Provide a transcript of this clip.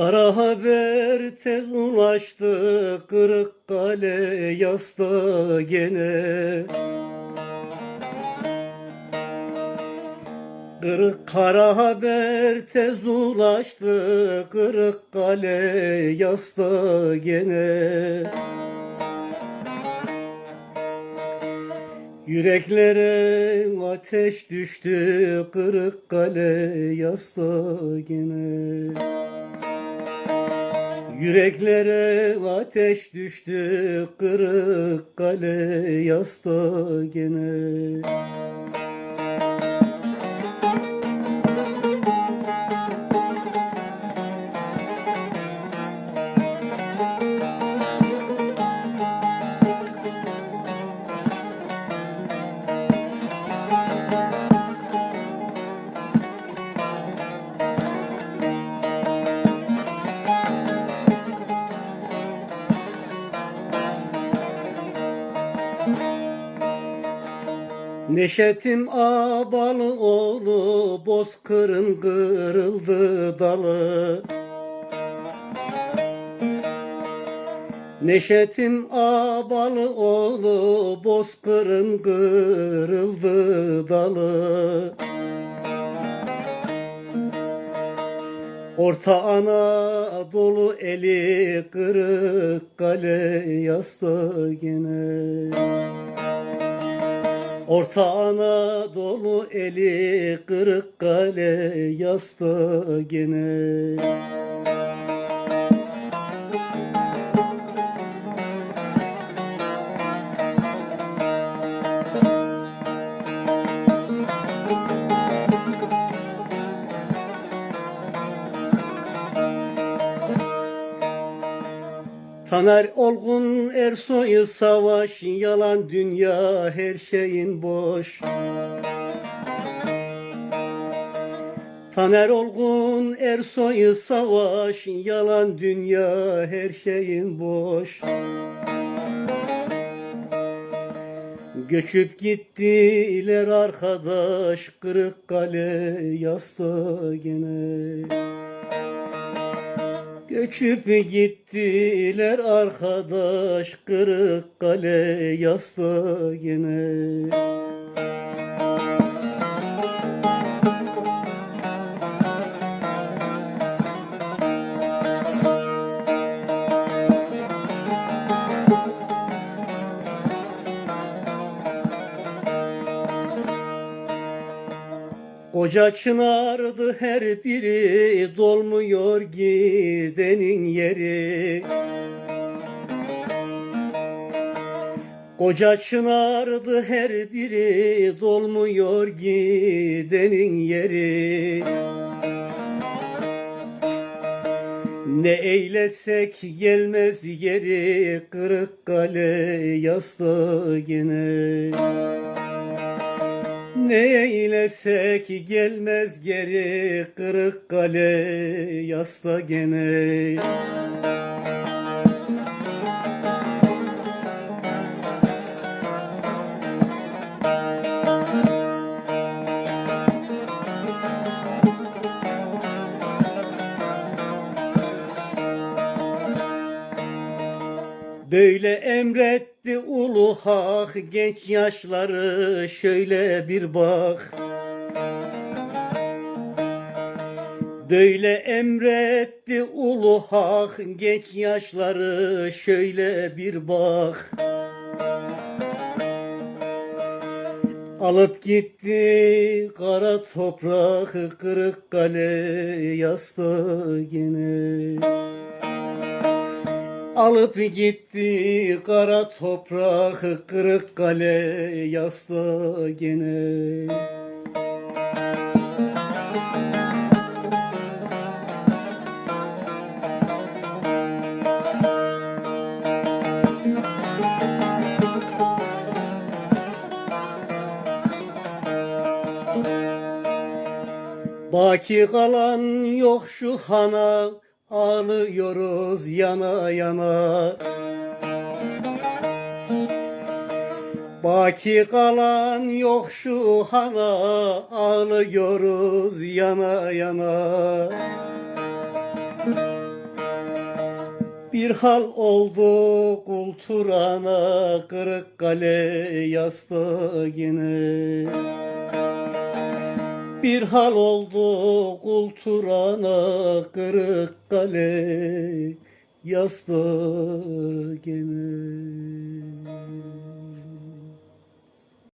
Kara haber tez ulaştı Kırıkkale yasta gene. Kırık kara haber tez ulaştı Kırıkkale yasta gene. Yüreklere ateş düştü Kırıkkale yasta gene Yüreklere ateş düştü Kırıkkale yasta gene Neşetim abalı oğlu bozkırın kırıldı dalı. Neşetim abalı oğlu bozkırın kırıldı dalı. Orta Anadolu eli kırık kale yasta gene Orta Anadolu eli kırık kale yasta gene Taner Olgun Ersoy'u savaş yalan dünya her şeyin boş. Taner Olgun Ersoy'u savaş yalan dünya her şeyin boş. Göçüp gittiler arkadaş Kırıkkale yasta gene Göçüp gittiler arkadaş Kırıkkale yasta gene Koca çınardı her biri dolmuyor gidenin yeri. Koca çınardı her biri dolmuyor gidenin yeri. Ne eylesek gelmez yeri Kırıkkale yasta gene ne eylesek gelmez geri Kırıkkale yasta gene Böyle emretti ulu hak genç yaşları şöyle bir bak. Böyle emretti ulu hak genç yaşları şöyle bir bak. Alıp gitti kara toprak Kırıkkale yasta gene Alıp gitti kara toprak kırık kale yasla gene. Baki kalan yok şu hana Ağlıyoruz yana yana. Baki kalan yok şu hana Ağlıyoruz yana yana. Bir hal oldu kulturana Kırıkkale yastığı gene bir hal oldu kulturana Kırıkkale yastığı gene.